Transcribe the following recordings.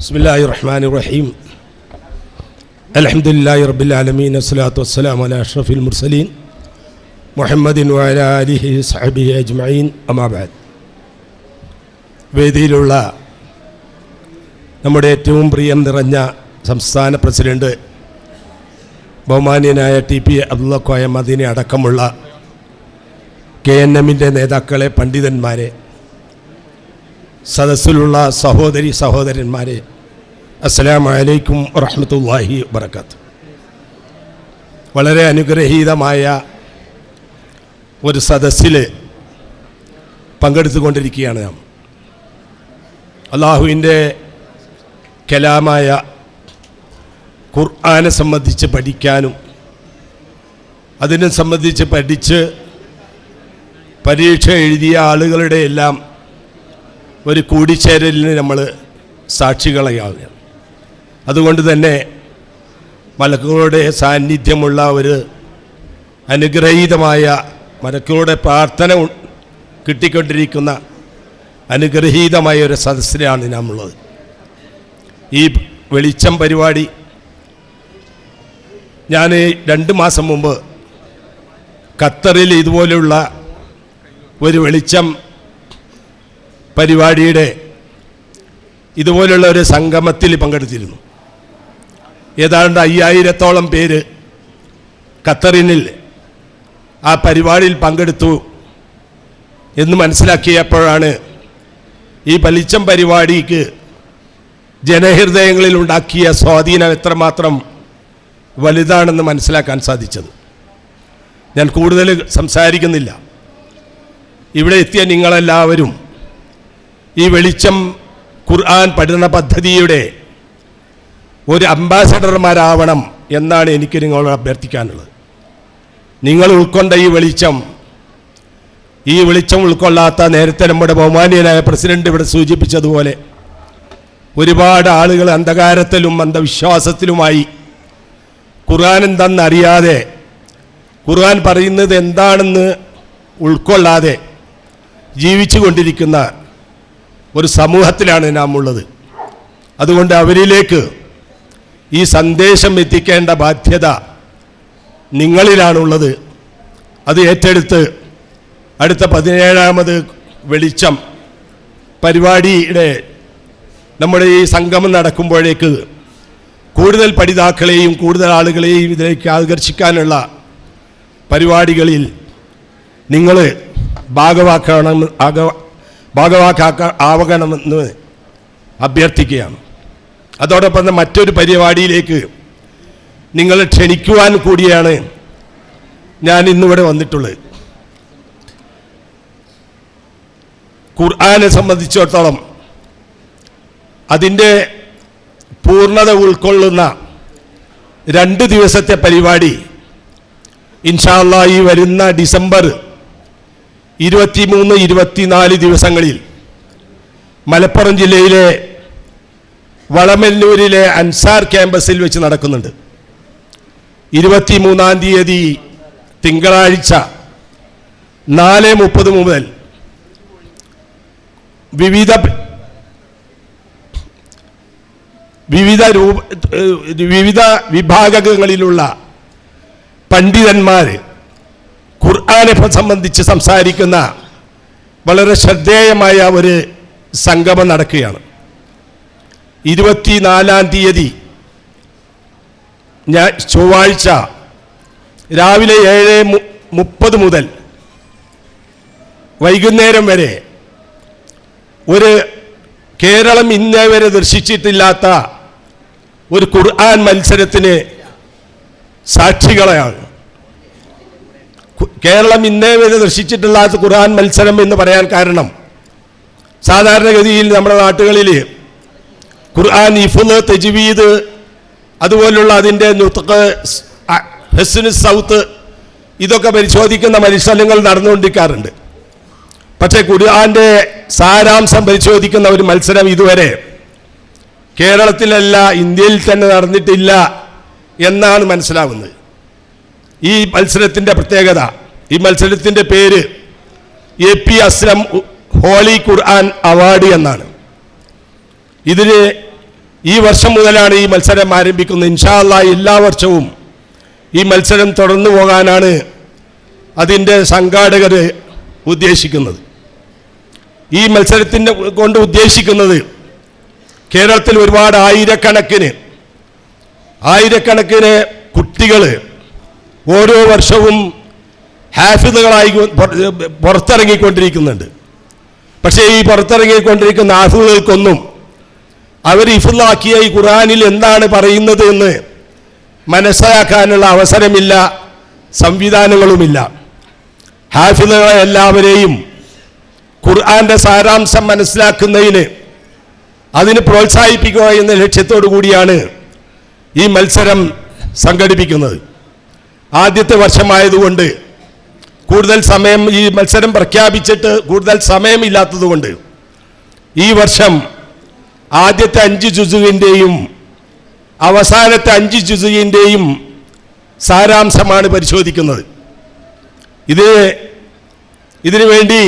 بسم الله الرحمن الرحيم الحمد لله رب العالمين والصلاة والسلام على أشرف المرسلين محمد وعلى آله وصحبه أجمعين أما بعد വേദിയിലുള്ള നമ്മുടെ ഏറ്റവും പ്രിയം നിറഞ്ഞ സംസ്ഥാന പ്രസിഡന്റ് ബഹുമാന്യനായ ടി പി അബ്ദുള്ള കോയ മദീനെ അടക്കമുള്ള കെ എൻ എമ്മിൻ്റെ നേതാക്കളെ പണ്ഡിതന്മാരെ സദസ്സിലുള്ള സഹോദരി സഹോദരന്മാരെ അസ്സലാമു അലൈക്കും വബർക്കാത്ത് വബർക്കാത്തു വളരെ അനുഗ്രഹീതമായ ഒരു സദസ്സിൽ പങ്കെടുത്തുകൊണ്ടിരിക്കുകയാണ് നാം. അള്ളാഹുവിന്റെ കലാമായ ഖുർആനെ സംബന്ധിച്ച് പഠിക്കാനും അതിനെ സംബന്ധിച്ച് പഠിച്ച് പരീക്ഷ എഴുതിയ ആളുകളുടെ എല്ലാം ഒരു കൂടിച്ചേരലിന് നമ്മൾ സാക്ഷികളാവുകയാണ് അതുകൊണ്ട് തന്നെ മലക്കുകളുടെ സാന്നിധ്യമുള്ള ഒരു അനുഗ്രഹീതമായ മലക്കുകളുടെ പ്രാർത്ഥന കിട്ടിക്കൊണ്ടിരിക്കുന്ന അനുഗ്രഹീതമായ ഒരു സദസ്സിലാണ് നമ്മളുള്ളത്. ഈ വെളിച്ചം പരിപാടി ഞാൻ രണ്ട് മാസം മുമ്പ് ഖത്തറിൽ ഇതുപോലെയുള്ള ഒരു വെളിച്ചം പരിപാടിയുടെ ഇതുപോലുള്ള ഒരു സംഗമത്തിൽ പങ്കെടുത്തിരുന്നു. ഏതാണ്ട് അയ്യായിരത്തോളം പേര് ഖത്തറിനിൽ ആ പരിപാടിയിൽ പങ്കെടുത്തു എന്ന് മനസ്സിലാക്കിയപ്പോഴാണ് ഈ പലിച്ചം പരിപാടിക്ക് ജനഹൃദയങ്ങളിൽ ഉണ്ടാക്കിയ സ്വാധീനം എത്രമാത്രം വലുതാണെന്ന് മനസ്സിലാക്കാൻ സാധിച്ചത്. ഞാൻ കൂടുതൽ സംസാരിക്കുന്നില്ല. ഇവിടെ എത്തിയ നിങ്ങളെല്ലാവരും ഈ വെളിച്ചം ഖുർആൻ പഠന പദ്ധതിയുടെ ഒരു അംബാസഡർമാരാവണം എന്നാണ് എനിക്ക് നിങ്ങളോട് അഭ്യർത്ഥിക്കാനുള്ളത്. നിങ്ങൾ ഉൾക്കൊണ്ട ഈ വെളിച്ചം ഈ വെളിച്ചം ഉൾക്കൊള്ളാത്ത നേരത്തെ നമ്മുടെ ബഹുമാനീയനായ പ്രസിഡന്റ് ഇവിടെ സൂചിപ്പിച്ചതുപോലെ ഒരുപാട് ആളുകൾ അന്ധകാരത്തിലും അന്ധവിശ്വാസത്തിലുമായി ഖുർആൻ എന്തെന്നറിയാതെ ഖുർആൻ പറയുന്നത് എന്താണെന്ന് ഉൾക്കൊള്ളാതെ ജീവിച്ചു കൊണ്ടിരിക്കുന്ന ഒരു സമൂഹത്തിലാണ് നാം ഉള്ളത് അതുകൊണ്ട് അവരിലേക്ക് ഈ സന്ദേശം എത്തിക്കേണ്ട ബാധ്യത നിങ്ങളിലാണുള്ളത്. അത് ഏറ്റെടുത്ത് അടുത്ത പതിനേഴാമത് വെളിച്ചം പരിപാടിയുടെ നമ്മുടെ ഈ സംഗമം നടക്കുമ്പോഴേക്ക് കൂടുതൽ പഠിതാക്കളെയും കൂടുതൽ ആളുകളെയും ഇതിലേക്ക് ആകർഷിക്കാനുള്ള പരിപാടികളിൽ നിങ്ങൾ ഭാഗവാക്കണം ഭാഗവാക്കാക്ക ആവണമെന്ന് അഭ്യർത്ഥിക്കുകയാണ്. അതോടൊപ്പം മറ്റൊരു പരിപാടിയിലേക്ക് നിങ്ങളെ ക്ഷണിക്കുവാൻ കൂടിയാണ് ഞാൻ ഇന്നിവിടെ വന്നിട്ടുള്ളത്. ഖുർആാനെ സംബന്ധിച്ചിടത്തോളം അതിന്റെ പൂർണത ഉൾക്കൊള്ളുന്ന രണ്ട് ദിവസത്തെ പരിപാടി ഇൻഷാല്ല ഈ വരുന്ന ഡിസംബർ ഇരുപത്തിമൂന്ന് ഇരുപത്തിനാല് ദിവസങ്ങളിൽ മലപ്പുറം ജില്ലയിലെ വളമല്ലൂരിലെ അൻസാർ ക്യാമ്പസിൽ വെച്ച് നടക്കുന്നുണ്ട്. ഇരുപത്തിമൂന്നാം തീയതി തിങ്കളാഴ്ച നാല് മുപ്പത് മുതൽ വിവിധ വിവിധ രൂപ വിവിധ വിഭാഗങ്ങളിലുള്ള പണ്ഡിതന്മാർ ഖുർആനെ സംബന്ധിച്ച് സംസാരിക്കുന്ന വളരെ ശ്രദ്ധേയമായ ഒരു സംഗമം നടക്കുകയാണ്. ഇരുപത്തിനാലാം തീയതി ഞാൻ ചൊവ്വാഴ്ച രാവിലെ ഏഴ് മുപ്പത് മുതൽ വൈകുന്നേരം വരെ ഒരു കേരളം ഇന്നേ വരെ ദർശിച്ചിട്ടില്ലാത്ത ഒരു ഖുർആൻ മത്സരത്തിന് സാക്ഷികളെയാണ്. കേരളം ഇന്നേ വരെ ദർശിച്ചിട്ടില്ലാത്ത ഖുർആൻ മത്സരം എന്ന് പറയാൻ കാരണം. സാധാരണഗതിയിൽ നമ്മുടെ നാട്ടുകളിൽ ഖുർആൻ ഇഫുൽ തെജുവീദ് അതുപോലുള്ള അതിന്റെ നുത്തക്ക് ഹെസ്സിന് സൗത്ത് ഇതൊക്കെ പരിശോധിക്കുന്ന മത്സരങ്ങൾ നടന്നുകൊണ്ടിരിക്കാറുണ്ട്. പക്ഷേ ഖുർആന്റെ സാരാംശം പരിശോധിക്കുന്ന ഒരു മത്സരം ഇതുവരെ കേരളത്തിലല്ല ഇന്ത്യയിൽ തന്നെ നടന്നിട്ടില്ല എന്നാണ് മനസ്സിലാവുന്നത്. ഈ മത്സരത്തിന്റെ പ്രത്യേകത ഈ മത്സരത്തിന്റെ പേര് A P Aslam holy Quran award എന്നാണ്. ഇതിന് ഈ വർഷം മുതലാണ് ഈ മത്സരം ആരംഭിക്കുന്നത്. ഇൻഷാല്ല എല്ലാ വർഷവും ഈ മത്സരം തുടർന്നു പോകാനാണ് അതിന്റെ സംഘാടകർ ഉദ്ദേശിക്കുന്നത്. ഈ മത്സരത്തിന്റെ കൊണ്ട് ഉദ്ദേശിക്കുന്നത് കേരളത്തിൽ ഒരുപാട് ആയിരക്കണക്കിന് ആയിരക്കണക്കിന് കുട്ടികൾ ഓരോ വർഷവും ഹാഫിദുകളായി പുറ- പുറത്തിറങ്ങിക്കൊണ്ടിരിക്കുന്നുണ്ട്. പക്ഷേ ഈ പുറത്തിറങ്ങിക്കൊണ്ടിരിക്കുന്ന ഹാഫിദുകൾക്കൊന്നും അവർ ഇഫുള്ളാക്കിയ ഈ ഖുറാനിൽ എന്താണ് പറയുന്നത് എന്ന് മനസ്സിലാക്കാനുള്ള അവസരമില്ല സംവിധാനങ്ങളുമില്ല. ഹാഫിദുകളെ എല്ലാവരെയും ഖുർആന്റെ സാരാംശം മനസ്സിലാക്കുന്നതിന് അതിന് പ്രോത്സാഹിപ്പിക്കുക എന്ന ലക്ഷ്യത്തോടു കൂടിയാണ് ഈ മത്സരം സംഘടിപ്പിക്കുന്നത്. ആദ്യത്തെ വർഷമായതുകൊണ്ട് കൂടുതൽ സമയം ഈ മത്സരം പ്രഖ്യാപിച്ചിട്ട് കൂടുതൽ സമയമില്ലാത്തതുകൊണ്ട് ഈ വർഷം ആദ്യത്തെ അഞ്ച് ജുസുവിന്റെയും അവസാനത്തെ അഞ്ച് ജുസുവിന്റെയും സാരാംശമാണ് പരിശോധിക്കുന്നത്. ഇത് ഇതിനുവേണ്ടി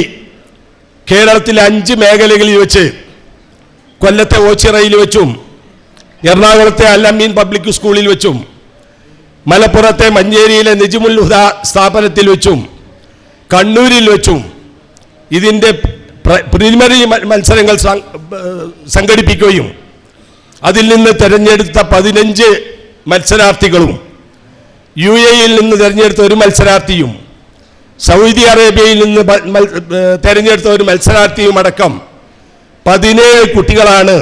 കേരളത്തിലെ അഞ്ച് മേഖലകളിൽ വെച്ച് കൊല്ലത്തെ ഓച്ചിറയിൽ വെച്ചും എറണാകുളത്തെ അല്ലമീൻ പബ്ലിക് സ്കൂളിൽ വെച്ചും മലപ്പുറത്തെ മഞ്ചേരിയിലെ നിജിമുൽ ഹുദ സ്ഥാപനത്തിൽ വെച്ചും കണ്ണൂരിൽ വെച്ചും ഇതിന്റെ പ്ര- പ്രിലിമിനറി മത്സരങ്ങൾ സംഘടിപ്പിക്കുകയും അതിൽ നിന്ന് തിരഞ്ഞെടുത്ത പതിനഞ്ച് മത്സരാർത്ഥികളും യു എയിൽ നിന്ന് തിരഞ്ഞെടുത്ത ഒരു മത്സരാർത്ഥിയും സൗദി അറേബ്യയിൽ നിന്ന് തിരഞ്ഞെടുത്ത ഒരു മത്സരാർത്ഥിയും അടക്കം പതിനേഴ് കുട്ടികളാണ്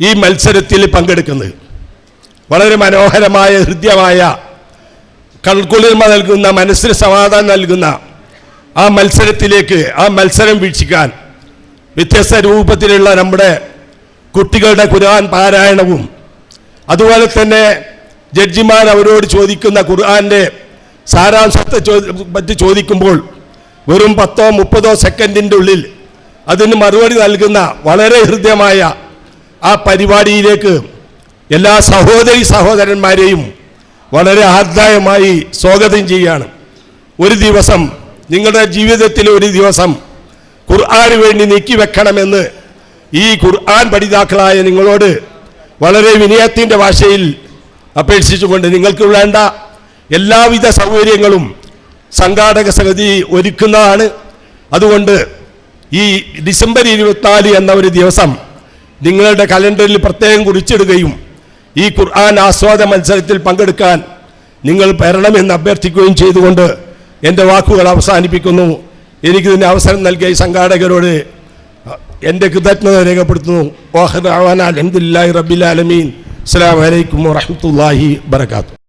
ഈ മത്സരത്തിൽ പങ്കെടുക്കുന്നത്. വളരെ മനോഹരമായ ഹൃദ്യമായ കൺകുളിർമ നൽകുന്ന മനസ്സിന് സമാധാനം നൽകുന്ന ആ മത്സരത്തിലേക്ക് ആ മത്സരം വീക്ഷിക്കാൻ വ്യത്യസ്ത രൂപത്തിലുള്ള നമ്മുടെ കുട്ടികളുടെ ഖുർആൻ പാരായണവും അതുപോലെ തന്നെ ജഡ്ജിമാർ അവരോട് ചോദിക്കുന്ന ഖുർആന്റെ സാരാംശത്തെ പറ്റി ചോദിക്കുമ്പോൾ വെറും പത്തോ മുപ്പതോ സെക്കൻഡിന്റെ ഉള്ളിൽ അതിന് മറുപടി നൽകുന്ന വളരെ ഹൃദ്യമായ ആ പരിപാടിയിലേക്ക് എല്ലാ സഹോദരി സഹോദരന്മാരെയും വളരെ ആർദ്ദായമായി സ്വാഗതം ചെയ്യുകയാണ്. ഒരു ദിവസം നിങ്ങളുടെ ജീവിതത്തിൽ ഒരു ദിവസം ഖുർആാന് വേണ്ടി നീക്കി വെക്കണമെന്ന് ഈ ഖുർആൻ പഠിതാക്കളായ നിങ്ങളോട് വളരെ വിനയത്തിന്റെ ഭാഷയിൽ അപേക്ഷിച്ചുകൊണ്ട് നിങ്ങൾക്ക് വേണ്ട എല്ലാവിധ സൗകര്യങ്ങളും സംഘാടക സമിതി ഒരുക്കുന്നതാണ്. അതുകൊണ്ട് ഈ ഡിസംബർ ഇരുപത്തിനാല് എന്ന ഒരു ദിവസം നിങ്ങളുടെ കലണ്ടറിൽ പ്രത്യേകം കുറിച്ചിടുകയും ഈ ഖുർആൻ ആസ്വാദ മത്സരത്തിൽ പങ്കെടുക്കാൻ നിങ്ങൾ വരണമെന്ന് അഭ്യർത്ഥിക്കുകയും ചെയ്തുകൊണ്ട് എന്റെ വാക്കുകൾ അവസാനിപ്പിക്കുന്നു. എനിക്കിതിന് അവസരം നൽകിയ ഈ സംഘാടകരോട് എന്റെ കൃതജ്ഞത രേഖപ്പെടുത്തുന്നു. വാഹർ അലഹമുല്ലാ റബ്ബിൽ ആലമീൻ. അസ്സാം വലൈക്കും വാഹമത്തല്ലാഹി വർക്കാത്തു